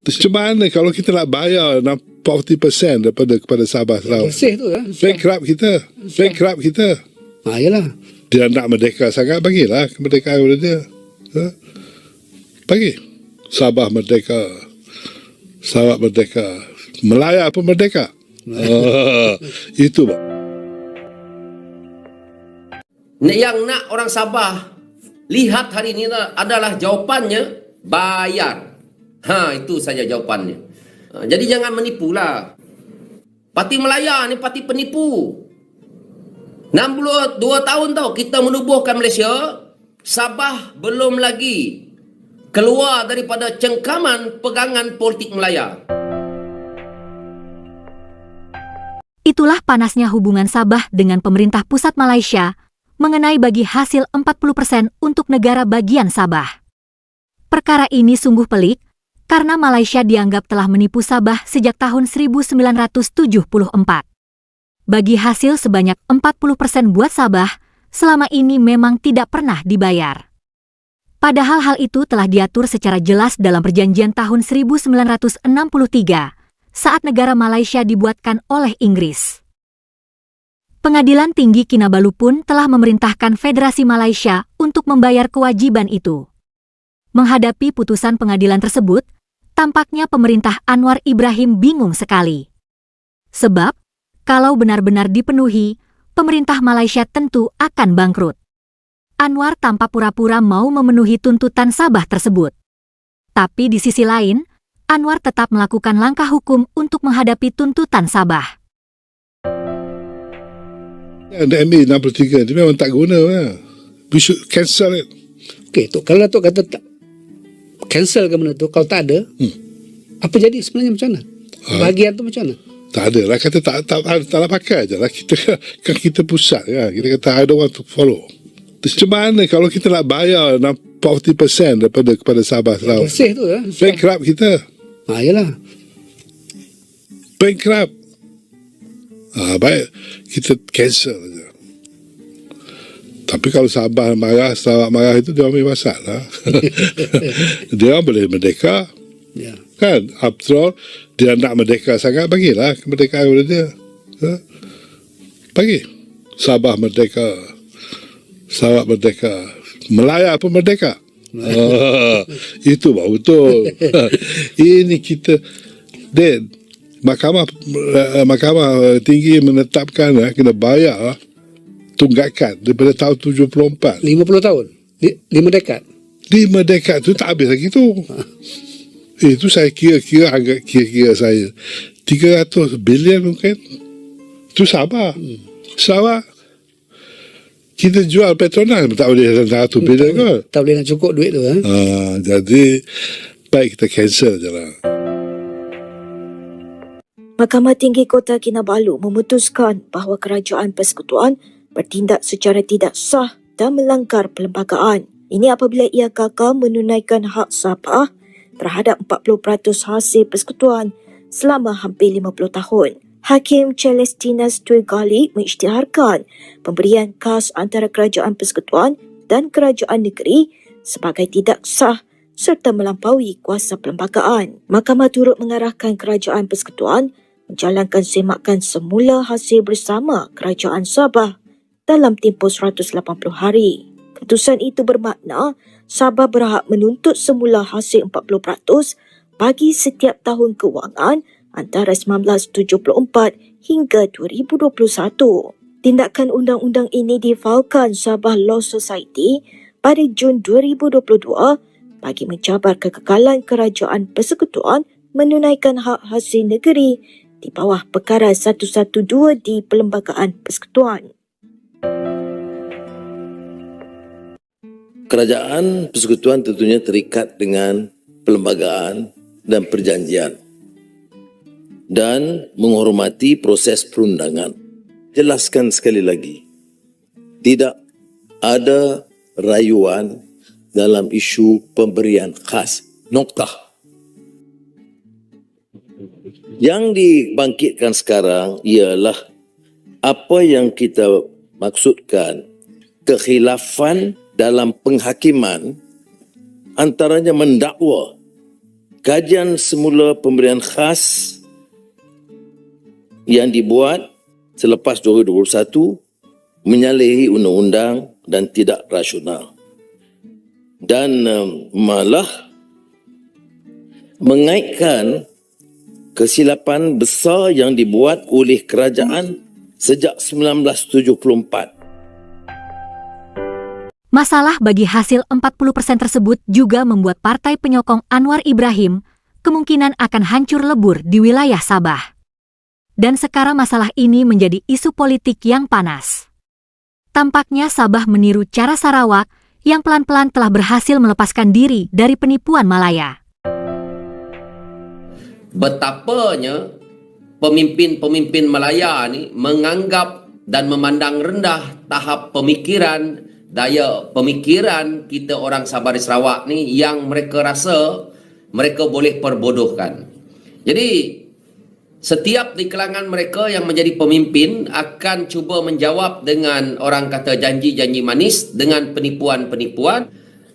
Terus macam mana kalau kita nak bayar 40% daripada kepada Sabah Sarawak? Bersih tu ya. Bankrupt kita. Bankrupt kita. Ha, yalah. Dia nak merdeka sangat, bagilah kemerdekaan kepada dia. Ha? Bagi. Sabah merdeka. Sarawak merdeka. Melaya pun merdeka. Ah, itu bang. Yang nak orang Sabah lihat hari ini adalah jawapannya bayar. Ha itu saja jawapannya. Ha, jadi jangan menipulah. Parti Melaya ni parti penipu. 62 tahun tau kita menubuhkan Malaysia. Sabah belum lagi keluar daripada cengkaman pegangan politik Melaya. Itulah panasnya hubungan Sabah dengan pemerintah pusat Malaysia mengenai bagi hasil 40% untuk negara bagian Sabah. Perkara ini sungguh pelik karena Malaysia dianggap telah menipu Sabah sejak tahun 1974. Bagi hasil sebanyak 40% buat Sabah, selama ini memang tidak pernah dibayar. Padahal hal itu telah diatur secara jelas dalam perjanjian tahun 1963 saat negara Malaysia dibuatkan oleh Inggris. Pengadilan Tinggi Kinabalu pun telah memerintahkan Federasi Malaysia untuk membayar kewajiban itu. Menghadapi putusan pengadilan tersebut, tampaknya pemerintah Anwar Ibrahim bingung sekali. Sebab, kalau benar-benar dipenuhi, pemerintah Malaysia tentu akan bangkrut. Anwar tanpa pura-pura mau memenuhi tuntutan Sabah tersebut. Tapi di sisi lain, Anwar tetap melakukan langkah hukum untuk menghadapi tuntutan Sabah. MA 63 dia memang tak guna lah. We should cancel it. Okey, kalau kata tak cancel ke mana tu kalau tak ada, Hmm. apa jadi sebenarnya macam mana? Bahagian tu macam mana? Tak ada lah. Kata tak, tak, tak, tak nak pakai je lah. Kita, kan kita pusat kan. Kita kata I don't want to follow. Macam mana kalau kita nak bayar 40% daripada kepada Sabah Sarawak? Bersih tu ya. Bankrupt kita. Ha, yalah. Bankrupt. Ah, baik. Kita cancel je. Tapi kalau Sabah marah, Sarawak marah itu dia ambil masalah. dia orang boleh merdeka. Ya. Kan? After all, dia nak merdeka sangat, bagilah kemerdekaan kepada dia. Ha? Bagi. Sabah merdeka. Sarawak merdeka. Melaya pun merdeka. ah, itu baru betul. Ini kita Dad, mahkamah eh, mahkamah tinggi menetapkan eh, kena bayar eh, tunggakan daripada tahun 74. 50 tahun. Li- Lima dekad. Lima dekad tu tak habis lagi tu. Eh, itu saya kira-kira agak kira-kira saya. 300 bilion mungkin. Itu Sabah. Sabah. Kita jual Petronas tak boleh dalam 100 bilion ke? Tak boleh nak cukup duit tu. Ha? Ah, jadi baik kita cancel je lah. Mahkamah Tinggi Kota Kinabalu memutuskan bahawa kerajaan persekutuan bertindak secara tidak sah dan melanggar perlembagaan. Ini apabila ia gagal menunaikan hak Sabah terhadap 40% hasil persekutuan selama hampir 50 tahun. Hakim Celestina Stuigali mengisytiharkan pemberian kas antara kerajaan persekutuan dan kerajaan negeri sebagai tidak sah serta melampaui kuasa perlembagaan. Mahkamah turut mengarahkan kerajaan persekutuan menjalankan semakan semula hasil bersama kerajaan Sabah dalam tempoh 180 hari. Keputusan itu bermakna Sabah berhak menuntut semula hasil 40% bagi setiap tahun kewangan antara 1974 hingga 2021. Tindakan undang-undang ini difaulkan Sabah Law Society pada Jun 2022 bagi mencabar kekekalan kerajaan persekutuan menunaikan hak hasil negeri di bawah perkara 112 di Perlembagaan Persekutuan. Kerajaan persekutuan tentunya terikat dengan perlembagaan dan perjanjian dan menghormati proses perundangan. Jelaskan sekali lagi, tidak ada rayuan dalam isu pemberian khas. Noktah. Yang dibangkitkan sekarang ialah apa yang kita maksudkan kekhilafan dalam penghakiman antaranya mendakwa kajian semula pemberian khas yang dibuat selepas 2021 menyalahi undang-undang dan tidak rasional. Dan um, malah mengaitkan kesilapan besar yang dibuat oleh kerajaan sejak 1974 Masalah bagi hasil 40% tersebut juga membuat partai penyokong Anwar Ibrahim kemungkinan akan hancur lebur di wilayah Sabah. Dan sekarang masalah ini menjadi isu politik yang panas. Tampaknya Sabah meniru cara Sarawak yang pelan-pelan telah berhasil melepaskan diri dari penipuan Malaya. betapanya pemimpin-pemimpin Malaya ni menganggap dan memandang rendah tahap pemikiran daya pemikiran kita orang Sabah di Sarawak ni yang mereka rasa mereka boleh perbodohkan. Jadi setiap di kalangan mereka yang menjadi pemimpin akan cuba menjawab dengan orang kata janji-janji manis dengan penipuan-penipuan.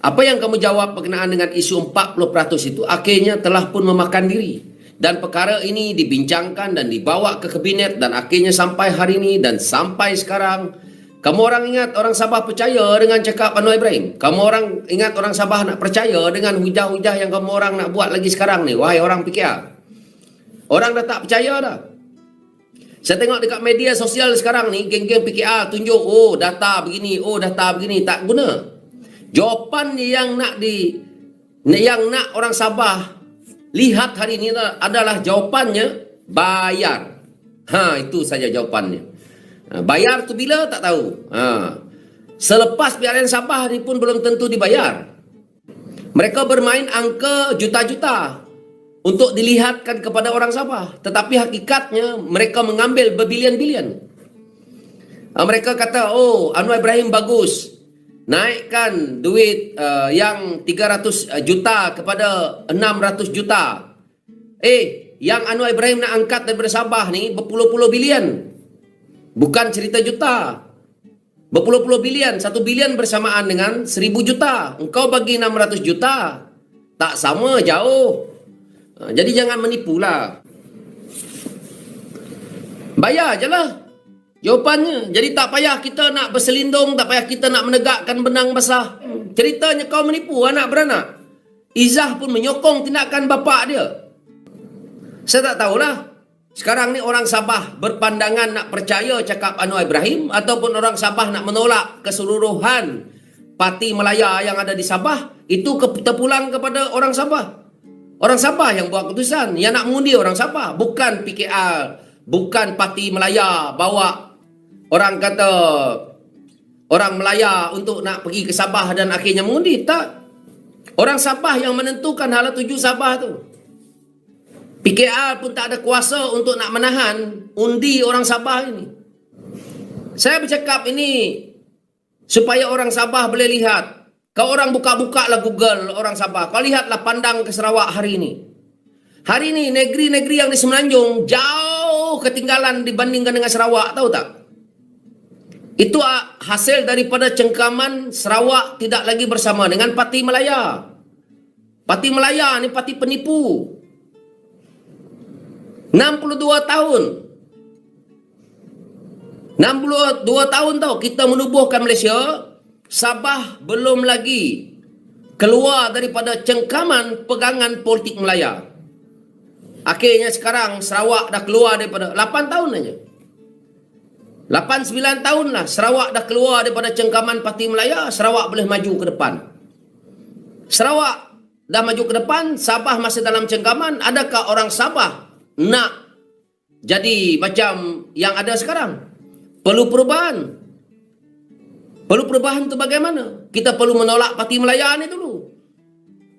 Apa yang kamu jawab berkenaan dengan isu 40% itu akhirnya telah pun memakan diri. Dan perkara ini dibincangkan dan dibawa ke kabinet dan akhirnya sampai hari ini dan sampai sekarang kamu orang ingat orang Sabah percaya dengan cakap Anwar Ibrahim? Kamu orang ingat orang Sabah nak percaya dengan hujah-hujah yang kamu orang nak buat lagi sekarang ni? Wahai orang PKR. Orang dah tak percaya dah. Saya tengok dekat media sosial sekarang ni, geng-geng PKR tunjuk, oh data begini, oh data begini. Tak guna. Jawapan yang nak di yang nak orang Sabah lihat hari ini adalah jawapannya bayar. Ha, itu saja jawapannya. Ha, bayar tu bila tak tahu. Ha. Selepas PRN Sabah ni pun belum tentu dibayar. Mereka bermain angka juta-juta untuk dilihatkan kepada orang Sabah. Tetapi hakikatnya mereka mengambil berbilion-bilion. Ha, mereka kata, oh Anwar Ibrahim bagus. Naikkan duit uh, yang 300 juta kepada 600 juta. Eh, yang Anwar Ibrahim nak angkat daripada Sabah ni berpuluh-puluh bilion. Bukan cerita juta. Berpuluh-puluh bilion. Satu bilion bersamaan dengan seribu juta. Engkau bagi 600 juta. Tak sama, jauh. Ha, jadi jangan menipulah. Bayar je lah. Jawapannya. Jadi tak payah kita nak berselindung. Tak payah kita nak menegakkan benang basah. Ceritanya kau menipu anak beranak. Izah pun menyokong tindakan bapak dia. Saya tak tahulah. Sekarang ni orang Sabah berpandangan nak percaya cakap Anwar Ibrahim ataupun orang Sabah nak menolak keseluruhan parti Melaya yang ada di Sabah itu ke, terpulang kepada orang Sabah. Orang Sabah yang buat keputusan yang nak mengundi orang Sabah bukan PKR, bukan parti Melaya bawa orang kata orang Melaya untuk nak pergi ke Sabah dan akhirnya mengundi tak. Orang Sabah yang menentukan hala tuju Sabah tu. PKR pun tak ada kuasa untuk nak menahan undi orang Sabah ini. Saya bercakap ini supaya orang Sabah boleh lihat. Kau orang buka-buka lah Google orang Sabah. Kau lihatlah pandang ke Sarawak hari ini. Hari ini negeri-negeri yang di Semenanjung jauh ketinggalan dibandingkan dengan Sarawak. Tahu tak? Itu hasil daripada cengkaman Sarawak tidak lagi bersama dengan Parti Melaya. Parti Melaya ni parti penipu. 62 tahun. 62 tahun tau kita menubuhkan Malaysia. Sabah belum lagi keluar daripada cengkaman pegangan politik Melaya. Akhirnya sekarang Sarawak dah keluar daripada 8 tahun aja. 8 9 tahun lah Sarawak dah keluar daripada cengkaman parti Melaya, Sarawak boleh maju ke depan. Sarawak dah maju ke depan, Sabah masih dalam cengkaman, adakah orang Sabah nak jadi macam yang ada sekarang. Perlu perubahan. Perlu perubahan itu bagaimana? Kita perlu menolak Parti Melaya ni dulu.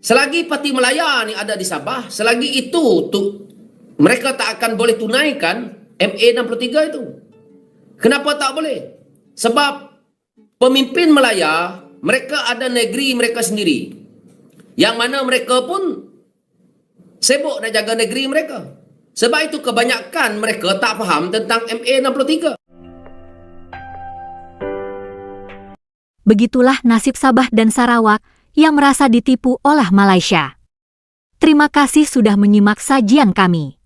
Selagi Parti Melaya ni ada di Sabah, selagi itu tu, mereka tak akan boleh tunaikan MA63 itu. Kenapa tak boleh? Sebab pemimpin Melaya, mereka ada negeri mereka sendiri. Yang mana mereka pun sibuk nak jaga negeri mereka. Sebab itu kebanyakan mereka tak faham tentang MA63. Begitulah nasib Sabah dan Sarawak yang merasa ditipu oleh Malaysia. Terima kasih sudah menyimak sajian kami.